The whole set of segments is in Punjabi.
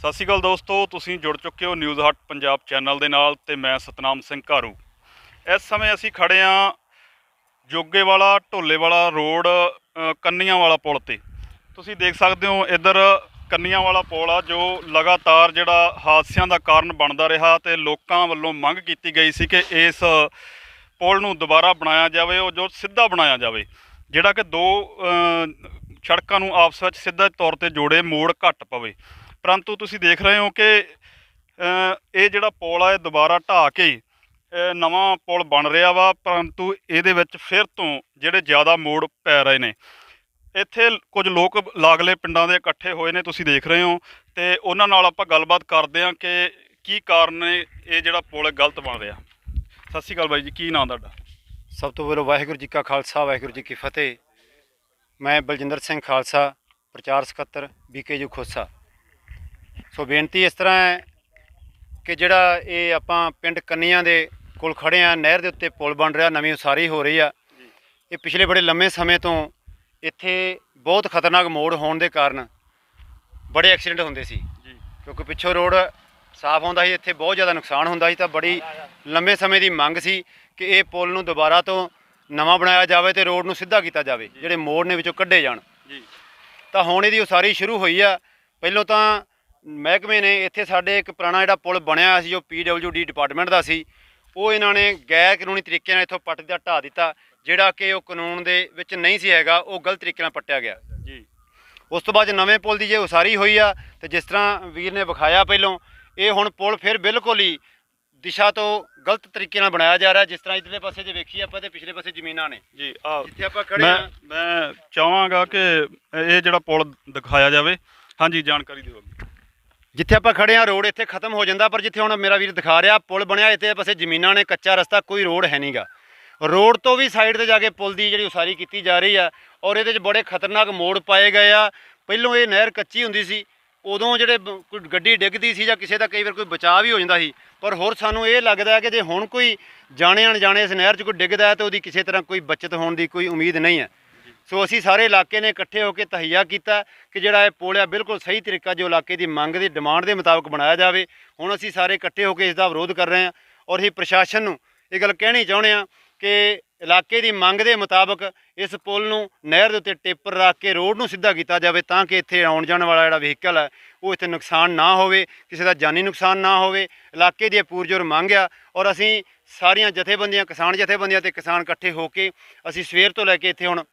ਸਤਿ ਸ਼੍ਰੀ ਅਕਾਲ ਦੋਸਤੋ, ਤੁਸੀਂ ਜੁੜ ਚੁੱਕੇ ਹੋ ਨਿਊਜ਼ ਹਟ ਪੰਜਾਬ ਚੈਨਲ ਦੇ ਨਾਲ ਤੇ ਮੈਂ ਸਤਨਾਮ ਸਿੰਘ ਘਾਰੂ। ਇਸ ਸਮੇਂ ਅਸੀਂ ਖੜੇ ਆ ਜੋਗੇ ਵਾਲਾ ਢੋਲੇ ਵਾਲਾ ਰੋਡ ਕੰਨੀਆਂ ਵਾਲਾ ਪੁਲ ਤੇ। ਤੁਸੀਂ ਦੇਖ ਸਕਦੇ ਹੋ ਇੱਧਰ ਕੰਨੀਆਂ ਵਾਲਾ ਪੁਲ ਆ, ਜੋ ਲਗਾਤਾਰ ਜਿਹੜਾ ਹਾਦਸਿਆਂ ਦਾ ਕਾਰਨ ਬਣਦਾ ਰਿਹਾ ਤੇ ਲੋਕਾਂ ਵੱਲੋਂ ਮੰਗ ਕੀਤੀ ਗਈ ਸੀ ਕਿ ਇਸ ਪੁਲ ਨੂੰ ਦੁਬਾਰਾ ਬਣਾਇਆ ਜਾਵੇ ਉਹ ਜੋ ਸਿੱਧਾ ਬਣਾਇਆ ਜਾਵੇ, ਜਿਹੜਾ ਕਿ ਦੋ ਸੜਕਾਂ ਨੂੰ ਆਪਸ ਵਿੱਚ ਸਿੱਧਾ ਤੌਰ ਤੇ ਜੋੜੇ, ਮੋੜ ਘੱਟ ਪਵੇ। ਪਰੰਤੂ ਤੁਸੀਂ ਦੇਖ ਰਹੇ ਹੋ ਕਿ ਇਹ ਜਿਹੜਾ ਪੁਲ ਆ, ਇਹ ਦੁਬਾਰਾ ਢਾਹ ਕੇ ਨਵਾਂ ਪੁਲ ਬਣ ਰਿਹਾ ਵਾ, ਪਰੰਤੂ ਇਹਦੇ ਵਿੱਚ ਫਿਰ ਤੋਂ ਜਿਹੜੇ ਜ਼ਿਆਦਾ ਮੋੜ ਪੈ ਰਹੇ ਨੇ। ਇੱਥੇ ਕੁਝ ਲੋਕ ਲਾਗਲੇ ਪਿੰਡਾਂ ਦੇ ਇਕੱਠੇ ਹੋਏ ਨੇ, ਤੁਸੀਂ ਦੇਖ ਰਹੇ ਹੋ, ਤੇ ਉਹਨਾਂ ਨਾਲ ਆਪਾਂ ਗੱਲਬਾਤ ਕਰਦੇ ਹਾਂ ਕਿ ਕੀ ਕਾਰਨ ਨੇ ਇਹ ਜਿਹੜਾ ਪੁਲ ਹੈ, ਗਲਤ ਬਣ ਰਿਹਾ। ਸਤਿ ਸ਼੍ਰੀ ਅਕਾਲ ਬਾਈ ਜੀ, ਕੀ ਨਾਮ ਤੁਹਾਡਾ? ਸਭ ਤੋਂ ਪਹਿਲਾਂ ਵਾਹਿਗੁਰੂ ਜੀ ਕਾ ਖਾਲਸਾ, ਵਾਹਿਗੁਰੂ ਜੀ ਕੀ ਫਤਿਹ। ਮੈਂ ਬਲਜਿੰਦਰ ਸਿੰਘ ਖਾਲਸਾ, ਪ੍ਰਚਾਰ ਸਕੱਤਰ ਬੀਕੇਯੂ ਖੋਸਾ। ਸੋ ਬੇਨਤੀ ਇਸ ਤਰ੍ਹਾਂ ਹੈ ਕਿ ਜਿਹੜਾ ਇਹ ਆਪਾਂ ਪਿੰਡ ਕੰਨੀਆਂ ਦੇ ਕੋਲ ਖੜੇ ਆ ਨਹਿਰ ਦੇ ਉੱਤੇ ਪੁਲ ਬਣ ਰਿਹਾ ਨਵੀਂ ਉਸਾਰੀ ਹੋ ਰਹੀ ਆ। ਇਹ ਪਿਛਲੇ ਬੜੇ ਲੰਮੇ ਸਮੇਂ ਤੋਂ ਇੱਥੇ ਬਹੁਤ ਖਤਰਨਾਕ ਮੋੜ ਹੋਣ ਦੇ ਕਾਰਨ ਬੜੇ ਐਕਸੀਡੈਂਟ ਹੁੰਦੇ ਸੀ। ਜੀ। ਕਿਉਂਕਿ ਪਿੱਛੋਂ ਰੋਡ ਸਾਫ਼ ਹੁੰਦਾ ਸੀ ਇੱਥੇ ਬਹੁਤ ਜ਼ਿਆਦਾ ਨੁਕਸਾਨ ਹੁੰਦਾ ਸੀ ਤਾਂ ਬੜੀ ਲੰਮੇ ਸਮੇਂ ਦੀ ਮੰਗ ਸੀ ਕਿ ਇਹ ਪੁਲ ਨੂੰ ਦੁਬਾਰਾ ਤੋਂ ਨਵਾਂ ਬਣਾਇਆ ਜਾਵੇ ਤੇ ਰੋਡ ਨੂੰ ਸਿੱਧਾ ਕੀਤਾ ਜਾਵੇ ਜਿਹੜੇ ਮੋੜ ਨੇ ਵਿੱਚੋਂ ਕੱਢੇ ਜਾਣ। ਜੀ। ਤਾਂ ਹੁਣ ਇਹਦੀ ਉਸਾਰੀ ਸ਼ੁਰੂ ਹੋਈ ਆ। ਪਹਿਲਾਂ ਤਾਂ ਮਹਿਕਮੇ ਨੇ ਇੱਥੇ ਸਾਡੇ ਇੱਕ ਪੁਰਾਣਾ ਜਿਹੜਾ ਪੁਲ ਬਣਿਆ ਹੋਇਆ ਸੀ ਜੋ ਪੀਡਬਲਯੂਡੀ ਡਿਪਾਰਟਮੈਂਟ ਦਾ ਸੀ ਉਹ ਇਹਨਾਂ ਨੇ ਗੈਰ ਕਾਨੂੰਨੀ ਤਰੀਕੇ ਨਾਲ ਇੱਥੋਂ ਪੱਟ ਦਾ ਢਾ ਦਿੱਤਾ ਜਿਹੜਾ ਕਿ ਉਹ ਕਾਨੂੰਨ ਦੇ ਵਿੱਚ ਨਹੀਂ ਸੀ ਹੈਗਾ ਉਹ ਗਲਤ ਤਰੀਕੇ ਨਾਲ ਪੱਟਿਆ ਗਿਆ। ਜੀ। ਉਸ ਤੋਂ ਬਾਅਦ ਨਵੇਂ ਪੁਲ ਦੀ ਜੇ ਉਸਾਰੀ ਹੋਈ ਆ ਤੇ ਜਿਸ ਤਰ੍ਹਾਂ ਵੀਰ ਨੇ ਵਿਖਾਇਆ ਪਹਿਲੋਂ ਇਹ ਹੁਣ ਪੁਲ ਫਿਰ ਬਿਲਕੁਲ ਹੀ ਦਿਸ਼ਾ ਤੋਂ ਗਲਤ ਤਰੀਕੇ ਨਾਲ ਬਣਾਇਆ ਜਾ ਰਿਹਾ ਜਿਸ ਤਰ੍ਹਾਂ ਇਧਰਲੇ ਪਾਸੇ ਜੇ ਵੇਖੀਏ ਆਪਾਂ ਤੇ ਪਿਛਲੇ ਪਾਸੇ ਜ਼ਮੀਨਾਂ ਨੇ। ਜੀ ਆ ਜਿੱਥੇ ਆਪਾਂ ਖੜੇ ਆ ਮੈਂ ਚਾਹਾਂਗਾ ਕਿ ਇਹ ਜਿਹੜਾ ਪੁਲ ਦਿਖਾਇਆ ਜਾਵੇ। ਹਾਂਜੀ ਜਾਣਕਾਰੀ ਦਿਓ ਜਿੱਥੇ ਆਪਾਂ ਖੜੇ ਆ ਰੋਡ ਇੱਥੇ ਖਤਮ ਹੋ ਜਾਂਦਾ, ਪਰ ਜਿੱਥੇ ਹੁਣ ਮੇਰਾ ਵੀਰ ਦਿਖਾ ਰਿਹਾ, ਪੁਲ ਬਣਿਆ, ਇੱਥੇ ਪਾਸੇ ਜ਼ਮੀਨਾਂ ਨੇ, ਕੱਚਾ ਰਸਤਾ, ਕੋਈ ਰੋਡ ਹੈ ਨਹੀਂਗਾ ਰੋਡ ਤੋਂ ਵੀ ਸਾਈਡ ਤੇ ਜਾ ਕੇ ਪੁਲ ਦੀ ਜਿਹੜੀ ਉਸਾਰੀ ਕੀਤੀ ਜਾ ਰਹੀ ਆ, ਔਰ ਇਹਦੇ 'ਚ ਬੜੇ ਖਤਰਨਾਕ ਮੋੜ ਪਾਏ ਗਏ ਆ। ਪਹਿਲੋਂ ਇਹ ਨਹਿਰ ਕੱਚੀ ਹੁੰਦੀ ਸੀ, ਉਦੋਂ ਜਿਹੜੇ ਕੋਈ ਗੱਡੀ ਡਿੱਗਦੀ ਸੀ ਜਾਂ ਕਿਸੇ ਦਾ ਕਈ ਵਾਰ ਕੋਈ ਬਚਾਅ ਵੀ ਹੋ ਜਾਂਦਾ ਸੀ, ਪਰ ਹੋਰ ਸਾਨੂੰ ਇਹ ਲੱਗਦਾ ਹੈ ਕਿ ਜੇ ਹੁਣ ਕੋਈ ਜਾਣੇ ਅਣਜਾਣੇ ਇਸ ਨਹਿਰ 'ਚ ਕੋਈ ਡਿੱਗਦਾ ਹੈ, ਤਾਂ ਉਹਦੀ ਕਿਸੇ ਤਰ੍ਹਾਂ ਕੋਈ ਬਚਤ ਹੋਣ ਦੀ ਕੋਈ ਉਮੀਦ ਨਹੀਂ ਹੈ। ਸੋ ਅਸੀਂ ਸਾਰੇ ਇਲਾਕੇ ਨੇ ਇਕੱਠੇ ਹੋ ਕੇ ਤਹਈਆ ਕੀਤਾ ਕਿ ਜਿਹੜਾ ਇਹ ਪੁਲ ਆ ਬਿਲਕੁਲ ਸਹੀ ਤਰੀਕਾ ਜੋ ਇਲਾਕੇ ਦੀ ਮੰਗ ਦੀ ਡਿਮਾਂਡ ਦੇ ਮੁਤਾਬਕ ਬਣਾਇਆ ਜਾਵੇ। ਹੁਣ ਅਸੀਂ ਸਾਰੇ ਇਕੱਠੇ ਹੋ ਕੇ ਇਸ ਦਾ ਵਿਰੋਧ ਕਰ ਰਹੇ ਹਾਂ ਔਰ ਅਸੀਂ ਪ੍ਰਸ਼ਾਸਨ ਨੂੰ ਇਹ ਗੱਲ ਕਹਿਣੀ ਚਾਹੁੰਦੇ ਹਾਂ ਕਿ ਇਲਾਕੇ ਦੀ ਮੰਗ ਦੇ ਮੁਤਾਬਕ ਇਸ ਪੁਲ ਨੂੰ ਨਹਿਰ ਦੇ ਉੱਤੇ ਟੇਪਰ ਰੱਖ ਕੇ ਰੋਡ ਨੂੰ ਸਿੱਧਾ ਕੀਤਾ ਜਾਵੇ ਤਾਂ ਕਿ ਇੱਥੇ ਆਉਣ ਜਾਣ ਵਾਲਾ ਜਿਹੜਾ ਵਹੀਕਲ ਹੈ ਉਹ ਇੱਥੇ ਨੁਕਸਾਨ ਨਾ ਹੋਵੇ, ਕਿਸੇ ਦਾ ਜਾਨੀ ਨੁਕਸਾਨ ਨਾ ਹੋਵੇ, ਇਲਾਕੇ ਦੀ ਇਹ ਪੂਰਜੋਰ ਮੰਗ ਆ ਔਰ ਅਸੀਂ ਸਾਰੀਆਂ ਜਥੇਬੰਦੀਆਂ, ਕਿਸਾਨ ਜਥੇਬੰਦੀਆਂ ਤੇ ਕਿਸਾਨ ਇਕੱਠੇ ਹੋ ਕੇ ਅਸੀਂ ਸਵੇਰ ਤੋਂ ਲੈ ਕੇ ਇੱਥੇ ਹੁਣ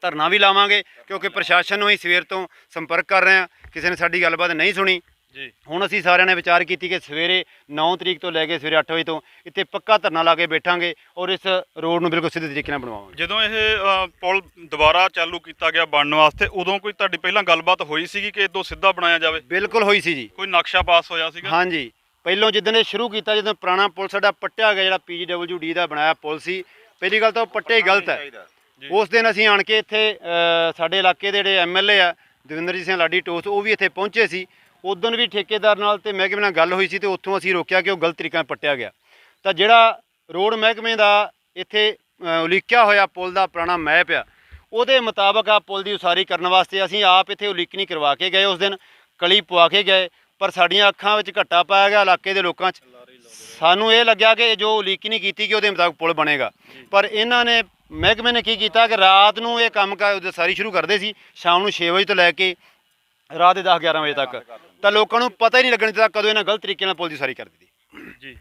ਧਰਨਾ ਵੀ ਲਾਵਾਂਗੇ ਕਿਉਂਕਿ ਪ੍ਰਸ਼ਾਸਨ ਨੂੰ ਹੀ ਸਵੇਰ ਤੋਂ ਸੰਪਰਕ ਕਰ ਰਹੇ ਹਾਂ। ਕਿਸੇ ਨੇ ਸਾਡੀ ਗੱਲਬਾਤ ਨਹੀਂ ਸੁਣੀ। ਜੀ। ਹੁਣ ਅਸੀਂ ਸਾਰਿਆਂ ਨੇ ਵਿਚਾਰ ਕੀਤੀ ਕਿ ਸਵੇਰੇ 9 ਤਰੀਕ ਤੋਂ ਲੈ ਕੇ ਸਵੇਰੇ 8 ਵਜੇ ਤੋਂ ਇੱਥੇ ਪੱਕਾ ਧਰਨਾ ਲਾ ਕੇ ਬੈਠਾਂਗੇ ਔਰ ਇਸ ਰੋਡ ਨੂੰ ਬਿਲਕੁਲ ਸਿੱਧੇ ਤਰੀਕੇ ਨਾਲ ਬਣਵਾਵਾਂਗੇ। ਜਦੋਂ ਇਹ ਪੁਲ ਦੁਬਾਰਾ ਚਾਲੂ ਕੀਤਾ ਗਿਆ ਬਣਨ ਵਾਸਤੇ ਉਦੋਂ ਕੋਈ ਤੁਹਾਡੀ ਪਹਿਲਾਂ ਗੱਲਬਾਤ ਹੋਈ ਸੀਗੀ ਕਿ ਇਦੋਂ ਸਿੱਧਾ ਬਣਾਇਆ ਜਾਵੇ? ਬਿਲਕੁਲ ਹੋਈ ਸੀ ਜੀ। ਕੋਈ ਨਕਸ਼ਾ ਪਾਸ ਹੋਇਆ ਸੀਗਾ? ਹਾਂਜੀ। ਪਹਿਲੋਂ ਜਿੱਦਣ ਇਹ ਸ਼ੁਰੂ ਕੀਤਾ ਜਦੋਂ ਪੁਰਾਣਾ ਪੁਲ ਸਾਡਾ ਪੱਟਿਆ ਗਿਆ ਜਿਹੜਾ ਪੀਡਬਲਯੂਡੀ ਦਾ ਬਣਾਇਆ ਪੁਲ ਸੀ ਪਹਿਲੀ ਗੱਲ ਤਾਂ ਉਹ ਪੱਟੇ ਗਲਤ ਹੈ। ਉਸ ਦਿਨ ਅਸੀਂ ਆਣ ਕੇ ਇੱਥੇ ਸਾਡੇ ਇਲਾਕੇ ਦੇ ਜਿਹੜੇ ਐਮਐਲਏ ਆ ਦਵਿੰਦਰਜੀਤ ਸਿੰਘ ਲਾਡੀ ਟੋਸ ਉਹ ਵੀ ਇੱਥੇ ਪਹੁੰਚੇ ਸੀ। ਉਦੋਂ ਵੀ ਠੇਕੇਦਾਰ ਨਾਲ ਤੇ ਮਹਿਕਮੇ ਨਾਲ ਗੱਲ ਹੋਈ ਸੀ ਤੇ ਉੱਥੋਂ ਅਸੀਂ ਰੋਕਿਆ ਕਿ ਉਹ ਗਲਤ ਤਰੀਕੇ ਨਾਲ ਪੱਟਿਆ ਗਿਆ। ਤਾਂ ਜਿਹੜਾ ਰੋਡ ਮਹਿਕਮੇ ਦਾ ਇੱਥੇ ਉਲੀਕਿਆ ਹੋਇਆ ਪੁਲ ਦਾ ਪੁਰਾਣਾ ਮੈਪ ਆ ਉਹਦੇ ਮੁਤਾਬਕ ਆ ਪੁਲ ਦੀ ਉਸਾਰੀ ਕਰਨ ਵਾਸਤੇ ਅਸੀਂ ਆਪ ਇੱਥੇ ਉਲੀਕਣੀ ਕਰਵਾ ਕੇ ਗਏ। ਉਸ ਦਿਨ ਕਲੀ ਪਵਾ ਕੇ ਗਏ ਪਰ ਸਾਡੀਆਂ ਅੱਖਾਂ ਵਿੱਚ ਘੱਟਾ ਪਾਇਆ ਗਿਆ ਇਲਾਕੇ ਦੇ ਲੋਕਾਂ 'ਚ। ਸਾਨੂੰ ਇਹ ਲੱਗਿਆ ਕਿ ਜੋ ਉਲੀਕਣੀ ਕੀਤੀ ਕਿ ਉਹਦੇ ਮੁਤਾਬਕ ਪੁਲ ਬਣੇਗਾ। ਪਰ ਇਹਨਾਂ ਨੇ ਮਹਿਕਮੇ ਨੇ ਕੀ ਕੀਤਾ ਕਿ ਰਾਤ ਨੂੰ ਇਹ ਕੰਮ ਕਰ ਸਾਰੀ ਸ਼ੁਰੂ ਕਰਦੇ ਸੀ, ਸ਼ਾਮ ਨੂੰ 6 ਵਜੇ ਤੋਂ ਲੈ ਕੇ ਰਾਤ ਦੇ 10 11 ਵਜੇ ਤੱਕ। ਤਾਂ ਲੋਕਾਂ ਨੂੰ ਪਤਾ ਹੀ ਨਹੀਂ ਲੱਗਣ ਦਿੱਤਾ ਕਦੋਂ ਇਹਨਾਂ ਗਲਤ ਤਰੀਕੇ ਨਾਲ ਪੁਲ ਦੀ ਸਾਰੀ ਕਰ ਦਿੱਤੀ। ਜੀ।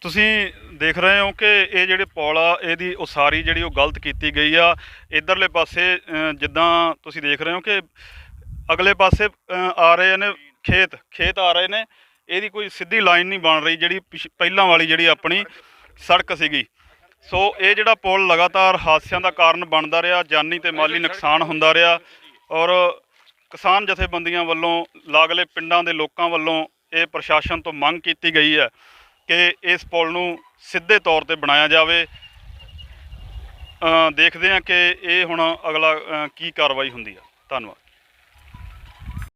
ਤੁਸੀਂ ਦੇਖ ਰਹੇ ਹੋ ਕਿ ਇਹ ਜਿਹੜੇ ਪੁਲ ਆ ਇਹਦੀ ਉਸਾਰੀ ਜਿਹੜੀ ਉਹ ਗਲਤ ਕੀਤੀ ਗਈ ਆ। ਇਧਰਲੇ ਪਾਸੇ ਜਿੱਦਾਂ ਤੁਸੀਂ ਦੇਖ ਰਹੇ ਹੋ ਕਿ ਅਗਲੇ ਪਾਸੇ ਆ ਰਹੇ ਨੇ ਖੇਤ ਖੇਤ ਆ ਰਹੇ ਨੇ। ਇਹਦੀ ਕੋਈ ਸਿੱਧੀ ਲਾਈਨ ਨਹੀਂ ਬਣ ਰਹੀ ਜਿਹੜੀ ਪਿਛ- ਪਹਿਲਾਂ ਵਾਲੀ ਜਿਹੜੀ ਆਪਣੀ ਸੜਕ ਸੀਗੀ। ਸੋ ਇਹ ਜਿਹੜਾ ਪੁਲ ਲਗਾਤਾਰ ਹਾਦਸਿਆਂ ਦਾ ਕਾਰਨ ਬਣਦਾ ਰਿਹਾ, ਜਾਨੀ ਤੇ ਮਾਲੀ ਨੁਕਸਾਨ ਹੁੰਦਾ ਰਿਹਾ ਔਰ ਕਿਸਾਨ ਜਥੇਬੰਦੀਆਂ ਵੱਲੋਂ ਲਾਗਲੇ ਪਿੰਡਾਂ ਦੇ ਲੋਕਾਂ ਵੱਲੋਂ ਇਹ ਪ੍ਰਸ਼ਾਸਨ ਤੋਂ ਮੰਗ ਕੀਤੀ ਗਈ ਹੈ ਕਿ ਇਸ ਪੁਲ ਨੂੰ ਸਿੱਧੇ ਤੌਰ ਤੇ ਬਣਾਇਆ ਜਾਵੇ। ਦੇਖਦੇ ਹਾਂ ਕਿ ਇਹ ਹੁਣ ਅਗਲਾ ਕੀ ਕਾਰਵਾਈ ਹੁੰਦੀ ਆ ਧੰਨਵਾਦ।